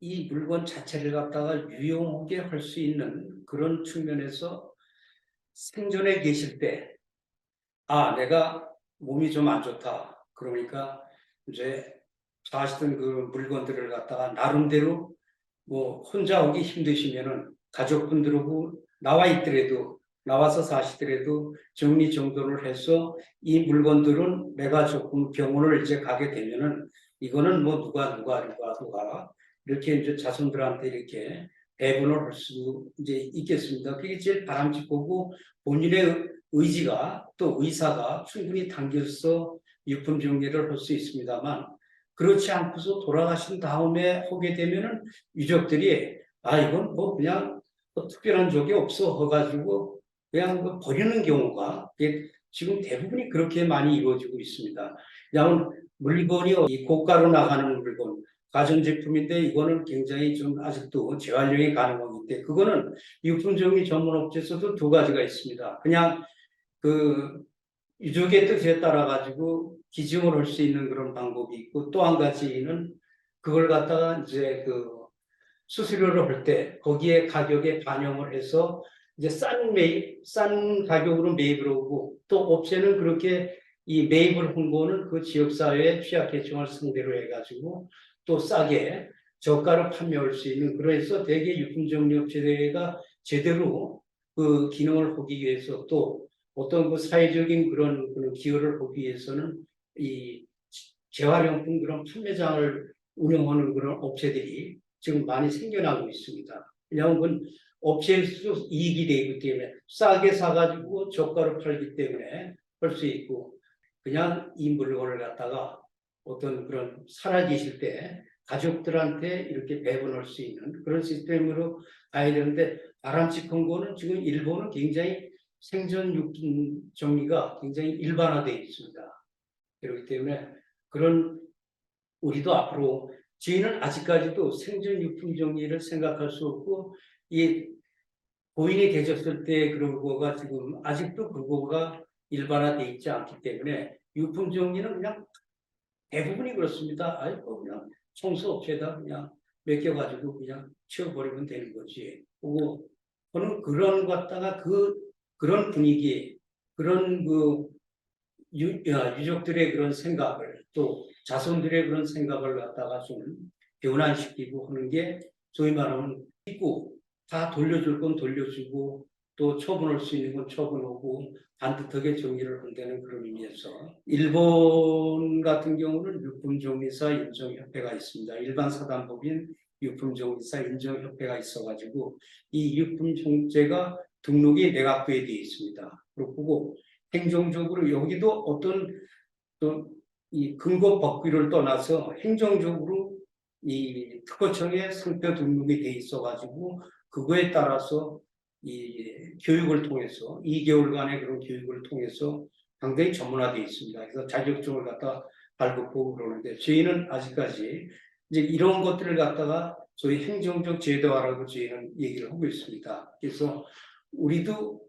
이 물건 자체를 갖다가 유용하게 할 수 있는 그런 측면에서 생존에 계실 때, 아, 내가 몸이 좀 안 좋다. 그러니까 이제 사시던 그 물건들을 갖다가 나름대로 뭐 혼자 오기 힘드시면은 가족분들하고 나와 있더라도 나와서 사시더라도 정리 정돈을 해서 이 물건들은 내가 조금 병원을 이제 가게 되면은 이거는 뭐 누가 누가 누가 누가 이렇게 이제 자손들한테 이렇게 배분을 할 수 이제 있겠습니다. 그게 제일 바람직하고 본인의 의지가 또 의사가 충분히 당겨서 유품 정리를 할 수 있습니다만 그렇지 않고서 돌아가신 다음에 하게 되면은 유족들이 아 이건 뭐 그냥 뭐 특별한 적이 없어 해가지고 그냥 그 버리는 경우가 이게 지금 대부분이 그렇게 많이 이루어지고 있습니다. 그냥 물건이 이 고가로 나가는 물건 가전제품인데 이거는 굉장히 좀 아직도 재활용이 가능하기 때문에 그거는 유품정리 전문업체에서도 두 가지가 있습니다. 그냥 그 유족의 뜻에 따라 가지고 기증을 할 수 있는 그런 방법이 있고 또 한 가지는 그걸 갖다가 이제 그 수수료를 할 때 거기에 가격에 반영을 해서 이제 싼 매입, 싼 가격으로 매입을 하고 또 업체는 그렇게 이 매입을 한 거는 그 지역사회의 취약계층을 상대로 해가지고 또 싸게 저가로 판매할 수 있는 그래서 대개 유품 정리업체가 제대로 그 기능을 하기 위해서 또 어떤 그 사회적인 그런 그런 기여를 하기 위해서는 이 재활용품 그런 판매장을 운영하는 그런 업체들이 지금 많이 생겨나고 있습니다. 왜냐하면 그건 업체에서 이익이 되기 때문에 싸게 사가지고 저가로 팔기 때문에 할 수 있고 그냥 이 물건을 갖다가 어떤 그런 살아계실 때 가족들한테 이렇게 배분할 수 있는 그런 시스템으로 가야 되는데 바람직한 거는 지금 일본은 굉장히 생존 유품 정리가 굉장히 일반화되어 있습니다. 그렇기 때문에 그런 우리도 앞으로 저희는 아직까지도 생존 유품 정리를 생각할 수 없고 이 고인이 되셨을 때 그런 거가 지금 아직도 그거가 일반화되어 있지 않기 때문에 유품 정리는 그냥 대부분이 그렇습니다. 아이고 그냥 청소업체에다 그냥 맡겨가지고 그냥 치워버리면 되는 거지. 그거 저는 그런 것 갖다가 그 그런 분위기, 그런 그 유, 야, 유족들의 그런 생각을 또 자손들의 그런 생각을 갖다가 좀 변환시키고 하는 게 소위 말하면 있고 다 돌려줄 건 돌려주고 또 처분할 수 있는 건 처분하고 반듯하게 정리를 한다는 그런 의미에서 일본 같은 경우는 유품정리사 인정협회가 있습니다. 일반 사단법인 유품정리사 인정협회가 있어가지고 이 유품정제가 등록이 내각부에 되어 있습니다. 그렇고 행정적으로 여기도 어떤 또이 근거 법규를 떠나서 행정적으로 이 특허청에 상표 등록이 돼 있어가지고 그거에 따라서 이 교육을 통해서 2개월간의 그런 교육을 통해서 상당히 전문화되어 있습니다. 그래서 자격증을 갖다 발급하고 그러는데 저희는 아직까지 이제 이런 것들을 갖다가 소위 행정적 제도화라고 저희는 얘기를 하고 있습니다. 그래서 우리도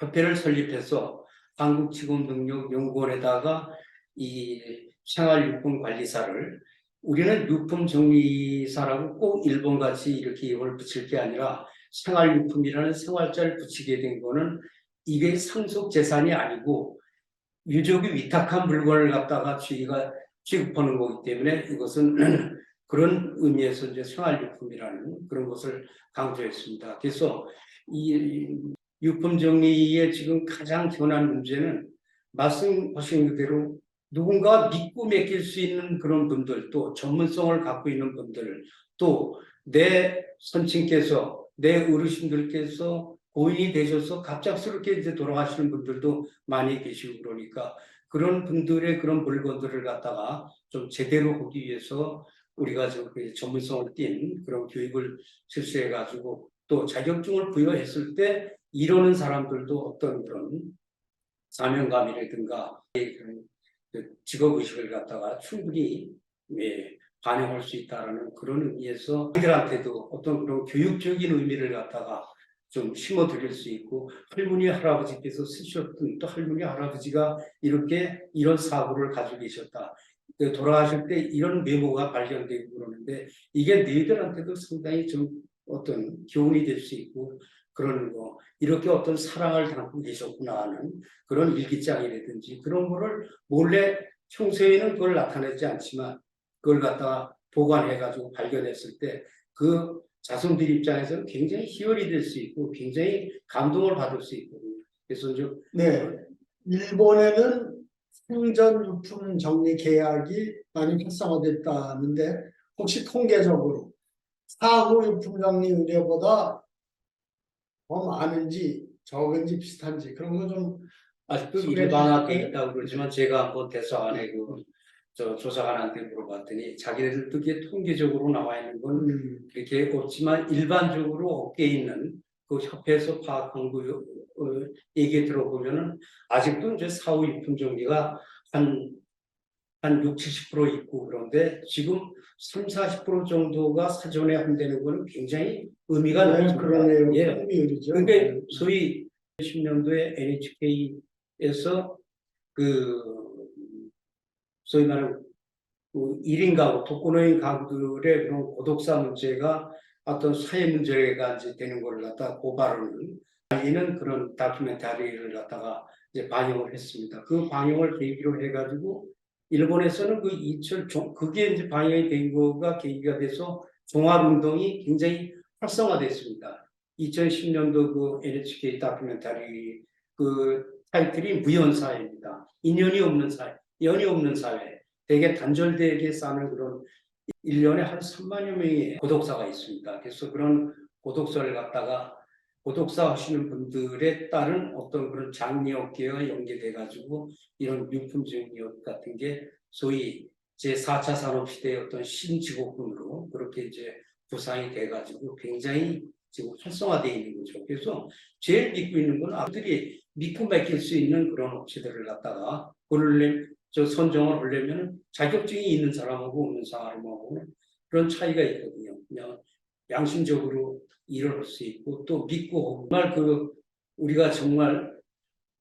협회를 설립해서 한국직업능력연구원에다가 이 생활유품관리사를 우리는 유품정리사라고 꼭 일본같이 이렇게 이걸 붙일 게 아니라 생활유품이라는 생활자를 붙이게 된 거는 이게 상속 재산이 아니고 유족이 위탁한 물건을 갖다가 저희가 취급하는 거기 때문에 이것은 그런 의미에서 이제 생활유품이라는 그런 것을 강조했습니다. 그래서 이 유품 정리의 지금 가장 현안 문제는 말씀하신 그대로 누군가 믿고 맡길 수 있는 그런 분들 또 전문성을 갖고 있는 분들 또 내 선친께서 내 어르신들께서 고인이 되셔서 갑작스럽게 이제 돌아가시는 분들도 많이 계시고 그러니까 그런 분들의 그런 물건들을 갖다가 좀 제대로 하기 위해서 우리가 좀 전문성을 띈 그런 교육을 실시해 가지고 또 자격증을 부여했을 때 이러는 사람들도 어떤 그런 사명감이라든가 그런 그 직업의식을 갖다가 충분히 예, 반영할 수 있다라는 그런 의미에서 이들한테도 어떤 그런 교육적인 의미를 갖다가 좀 심어드릴 수 있고 할머니 할아버지께서 쓰셨던 또 할머니 할아버지가 이렇게 이런 사고를 가지고 계셨다. 그 돌아가실 때 이런 메모가 발견되고 그러는데 이게 너희들한테도 상당히 좀 어떤 교훈이 될 수 있고 그런 거 이렇게 어떤 사랑을 담고 계셨구나 하는 그런 일기장이라든지 그런 거를 몰래 평소에는 그걸 나타내지 않지만 그걸 갖다가 보관해가지고 발견했을 때 그 자손들 입장에서는 굉장히 희열이 될 수 있고 굉장히 감동을 받을 수 있거든요. 그래서 좀 네, 일본에는 생전 유품 정리 계약이 많이 활성화됐다는데 혹시 통계적으로 사후 유품 정리 의뢰보다 더 많은지 적은지 비슷한지 그런 거좀 아직도 일반화돼? 있다고 그러지만 제가 한번 대사관에 그 저 조사관한테 물어봤더니 자기네들도 이게 통계적으로 나와 있는 건 음, 그렇게 없지만 일반적으로 업계에 있는 그 협회에서 파악한 거 어, 얘기 들어보면은 아직도 이제 사후 유품 정리가 한, 한 60, 70% 있고 그런데 지금 3, 40% 정도가 사전에 한다는 거는 굉장히 의미가 네, 높습니다. 그러네요. 예. 흥미의리죠. 그러니까 소위 10년도에 NHK에서 그 소위 말하는 그 1인 가구, 독거노인 가구들의 그런 고독사 문제가 어떤 사회 문제가 이제 되는 걸 갖다 고발하는 알리는 그런 다큐멘터리를 갖다가 이제 반영을 했습니다. 그 반영을 계기로 해가지고 일본에서는 그 이철 종 그게 이제 반영이 된 거가 계기가 돼서 종합운동이 굉장히 활성화됐습니다. 2010년도 그 NHK 다큐멘터리 그 타이틀이 무연사회입니다. 인연이 없는 사회, 연이 없는 사회. 되게 단절되게 사는 그런 1년에 한 3만여 명의 고독사가 있습니다. 그래서 그런 고독사를 갖다가 고독사 하시는 분들에 따른 어떤 그런 장미업계와 연계돼 가지고 이런 유품증업 같은 게 소위 제4차 산업시대의 어떤 신직업군으로 그렇게 이제 구상이 돼 가지고 굉장히 지금 활성화되어 있는 거죠. 그래서 제일 믿고 있는 건 아들이 믿고 맡길 수 있는 그런 업체들을 갖다가 고를 저 선정을 하려면 자격증이 있는 사람하고 없는 사람하고 그런 차이가 있거든요. 그냥 양심적으로 일을 할 수 있고 또 믿고 정말 그 우리가 정말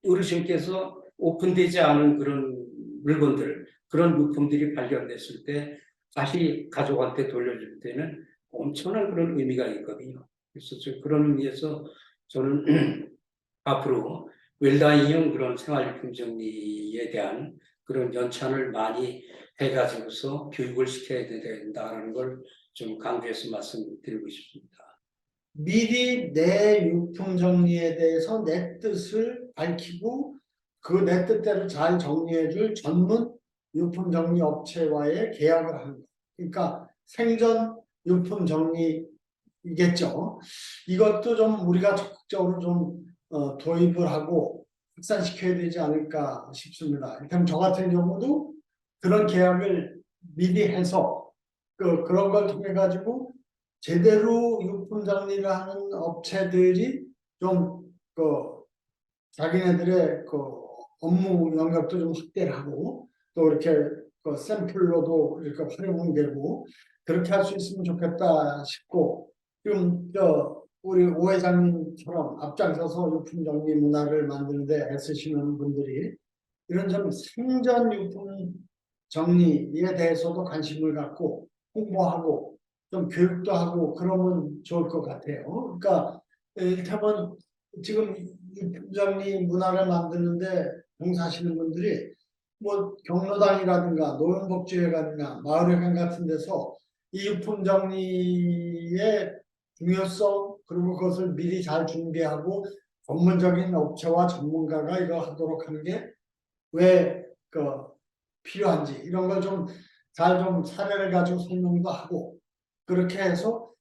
어르신께서 오픈되지 않은 그런 물건들 그런 물품들이 발견됐을 때 다시 가족한테 돌려줄 때는 엄청난 그런 의미가 있거든요. 그래서 저 그런 의미에서 저는 앞으로 웰다이형 그런 생활용품 정리에 대한 그런 연찬을 많이 해가지고서 교육을 시켜야 된다라는 걸 좀 강조해서 말씀드리고 싶습니다. 미리 내 유품 정리에 대해서 내 뜻을 밝히고 그 내 뜻대로 잘 정리해줄 전문 유품 정리 업체와의 계약을 하는 거. 그러니까 생전 유품 정리이겠죠. 이것도 좀 우리가 적극적으로 좀 어, 도입을 하고 확산시켜야 되지 않을까 싶습니다. 그럼 저 같은 경우도 그런 계약을 미리 해서 그 그런 걸 통해 가지고 제대로 유품 정리를 하는 업체들이 좀 그 자기네들의 그 업무 영역도 좀 확대를 하고 또 이렇게 그 샘플로도 이렇게 활용이 되고 그렇게 할 수 있으면 좋겠다 싶고 지금 저 우리 오 회장님처럼 앞장서서 유품 정리 문화를 만드는데 애쓰시는 분들이 이런 좀 생전 유품 정리에 대해서도 관심을 갖고 홍보하고 좀 교육도 하고 그러면 좋을 것 같아요. 그러니까 이를테면 지금 유품 정리 문화를 만드는데 봉사하시는 분들이 뭐 경로당이라든가 노인복지회관이나 마을회관 같은 데서 이 유품 정리의 중요성 그리고 그것을 미리 잘 준비하고 전문적인 업체와 전문가가 이거 하도록 하는 게왜그 필요한지 이런 걸 좀잘좀 사례를 가지고 설명도 하고 그렇게 해서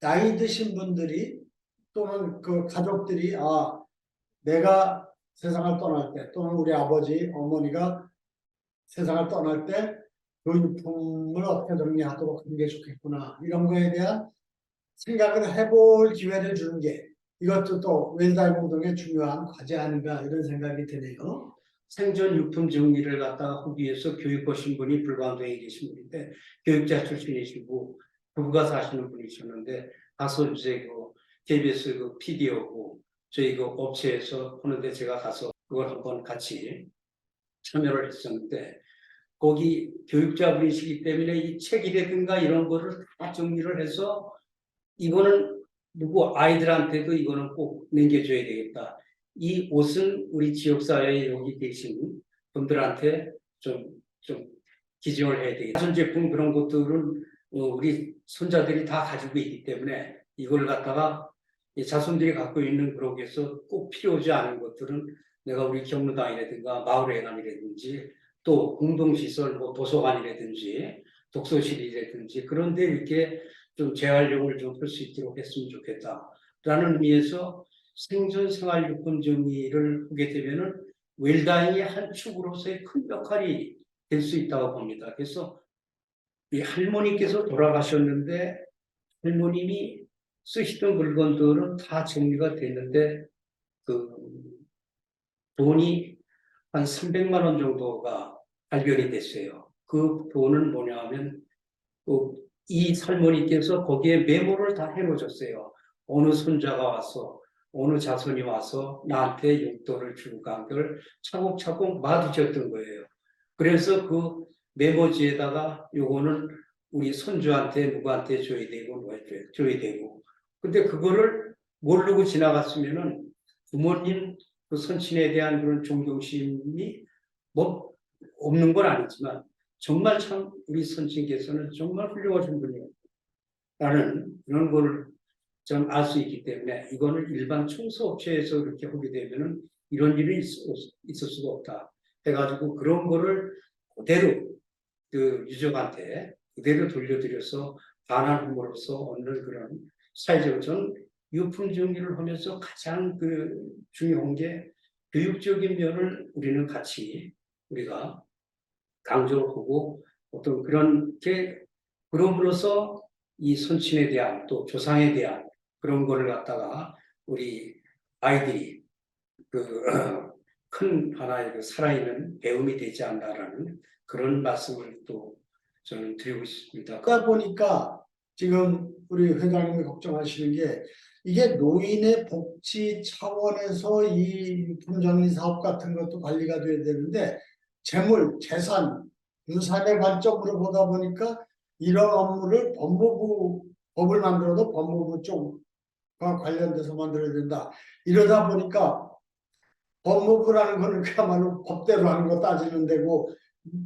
나이 드신 분들이 또는 그 가족들이 아 내가 세상을 떠날 때 또는 우리 아버지 어머니가 세상을 떠날 때그 유품을 어떻게 정리하도록 하는 게 좋겠구나. 이런 거에 대한 생각을 해볼 기회를 주는 게 이것도 또 웰다이 공동의 중요한 과제 아닌가 이런 생각이 드네요. 생전 유품 정리를 갖다가 하기 위해서 교육하신 분이 불광동에 계신 분인데 교육자 출신이시고 부부가 사시는 분이셨는데 가서 이제 그 KBS 그 PD하고 저희 그 업체에서 하는데 제가 가서 그걸 한번 같이 참여를 했었는데 거기 교육자분이시기 때문에 이 책이라든가 이런 거를 다 정리를 해서 이거는 누구 아이들한테도 이거는 꼭 남겨줘야 되겠다. 이 옷은 우리 지역사회에 여기 계신 분들한테 좀, 좀 기증을 해야 되겠다. 가전제품 그런 것들은 어, 우리 손자들이 다 가지고 있기 때문에 이걸 갖다가 이 자손들이 갖고 있는 그러게서 꼭 필요하지 않은 것들은 내가 우리 경로당이라든가 마을회관이라든지 또 공동시설 뭐 도서관이라든지 독서실이라든지 그런 데 이렇게 좀 재활용을 좀 할 수 있도록 했으면 좋겠다라는 의미에서 생존 생활용품 정리를 하게 되면은 웰다잉의 한 축으로서의 큰 역할이 될 수 있다고 봅니다. 그래서 이 할머니께서 돌아가셨는데 할머님이 쓰시던 물건들은 다 정리가 됐는데 그 돈이 한 300만 원 정도가 발견이 됐어요. 그 돈은 뭐냐 하면 그 이 할머니께서 거기에 메모를 다 해놓으셨어요. 어느 손자가 와서 어느 자손이 와서 나한테 용돈을 주고 간 걸 차곡차곡 마주쳤던 거예요. 그래서 그 메모지에다가 요거는 우리 손주한테 누구한테 줘야 되고 뭐 줘야 되고 근데 그거를 모르고 지나갔으면은 부모님 그 선친에 대한 그런 존경심이 뭐 없는 건 아니지만 정말 참 우리 선친께서는 정말 훌륭하신 분이에요. 라는 그런 걸좀알수 있기 때문에 이거는 일반 청소업체에서 이렇게 하게 되면은 이런 일이 있, 있을 수가 없다. 해가지고 그런 거를 그대로 그 유족한테 그대로 돌려드려서 반환함으로써 얻는 그런 사회적 전 유품 정리를 하면서 가장 그 중요한 게 교육적인 면을 우리는 같이 우리가 강조를 하고 어떤 그런 게 그럼으로써 이 선친에 대한 또 조상에 대한 그런 거를 갖다가 우리 아이들이 그 큰 하나의 그 살아있는 배움이 되지 않나라는 그런 말씀을 또 저는 드리고 싶습니다. 그러다 보니까 지금 우리 회장님이 걱정하시는 게 이게 노인의 복지 차원에서 이 유품 정리 사업 같은 것도 관리가 돼야 되는데 재물, 재산, 유산의 관점으로 보다 보니까 이런 업무를 법무부 법을 만들어도 법무부 쪽과 관련돼서 만들어야 된다. 이러다 보니까 법무부라는 거는 그야말로 법대로 하는 거 따지는 데고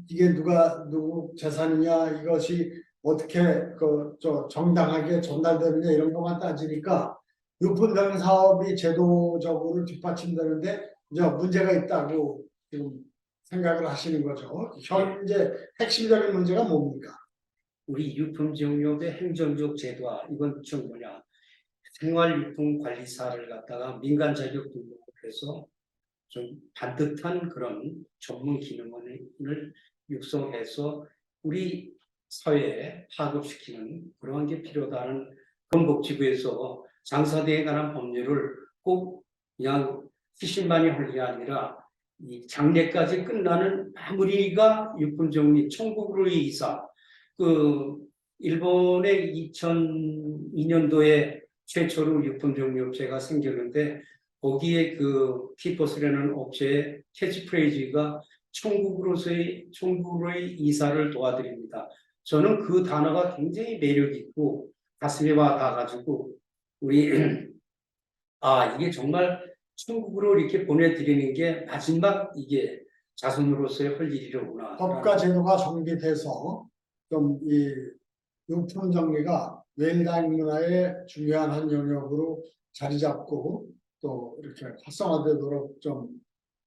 이게 누가 누구 재산이냐 이것이 어떻게 그 저 정당하게 전달되느냐 이런 것만 따지니까 유품정리 사업이 제도적으로 뒷받침되는데 이제 문제가 있다고 지금 생각을 하시는 거죠. 현재 핵심적인 문제가 뭡니까? 우리 유품정리업의 행정적 제도화 이건 좀 뭐냐 생활유품관리사를 갖다가 민간 자격 등록을 해서 좀 반듯한 그런 전문 기능을 육성해서 우리 사회에 파급시키는 그러한 게 필요하다는 건복지부에서 장사대에 관한 법률을 꼭 그냥 수십만이 할 게 아니라 이 장례까지 끝나는 마무리가 유품정리 청구로의 이사 그 일본의 2002년도에 최초로 유품정리 업체가 생겼는데 거기에 그 키포스라는 업체의 캐치프레이즈가 천국으로서의 천국으로의 이사를 도와드립니다. 저는 그 단어가 굉장히 매력 있고 가슴에 와 닿아가지고 우리 아 이게 정말 천국으로 이렇게 보내드리는 게 마지막 이게 자손으로서의 할 일이로구나. 법과 제도가 정비돼서 좀이 유품 정리가 웰다잉 문화의 중요한 한 영역으로 자리 잡고 또 이렇게 활성화되도록 좀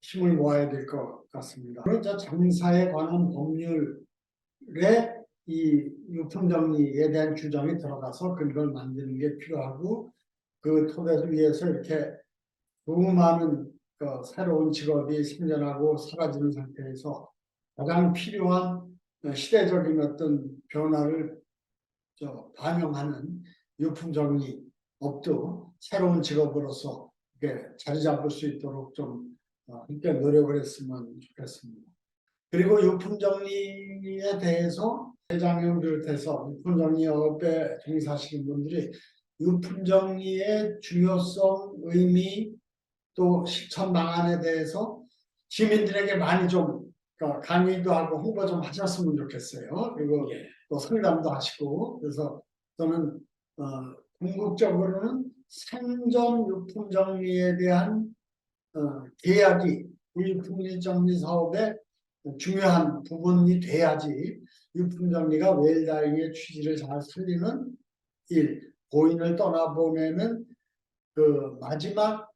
힘을 모아야 될 것 같습니다. 그래서 장사에 관한 법률에 이 유품 정리에 대한 규정이 들어가서 그걸 만드는 게 필요하고 그 토대를 위해서 이렇게 너무 많은 그 새로운 직업이 생겨나고 사라지는 상태에서 가장 필요한 시대적인 어떤 변화를 저 반영하는 유품 정리 업도 새로운 직업으로서 이렇게 자리 잡을 수 있도록 좀 어, 함께 노력을 했으면 좋겠습니다. 그리고 유품 정리에 대해서 회장님 비롯해서 유품 정리업에 종사하시는 분들이 유품 정리의 중요성, 의미 또 실천 방안에 대해서 시민들에게 많이 좀 그러니까 강의도 하고 홍보 좀 하셨으면 좋겠어요. 그리고 예. 또 상담도 하시고 그래서 저는 어, 궁극적으로는 생존 유품 정리에 대한 어, 계약이 유품 정리 사업의 중요한 부분이 돼야지 유품 정리가 웰다잉의 취지를 잘 살리는 일, 고인을 떠나보내는 그 마지막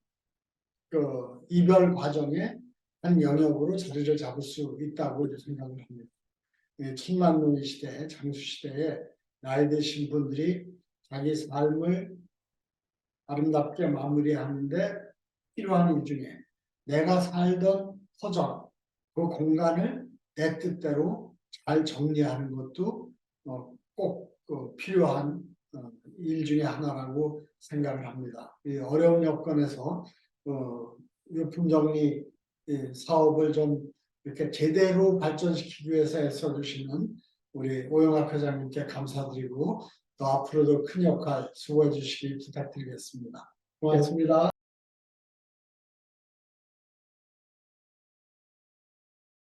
그 이별 과정의 한 영역으로 자리를 잡을 수 있다고 생각을 합니다. 예, 천만노인 시대, 장수 시대에 나이 드신 분들이 자기 삶을 아름답게 마무리하는데 필요한 일 중에 내가 살던 터전, 그 공간을 내 뜻대로 잘 정리하는 것도 어, 꼭그 필요한 어, 일 중에 하나라고 생각을 합니다. 이 어려운 여건에서 어, 유품 정리 이 사업을 좀 이렇게 제대로 발전시키기 위해서 애써주시는 우리 오영학 회장님께 감사드리고 또 앞으로도 큰 역할 수고해 주시기 부탁드리겠습니다. 고맙습니다.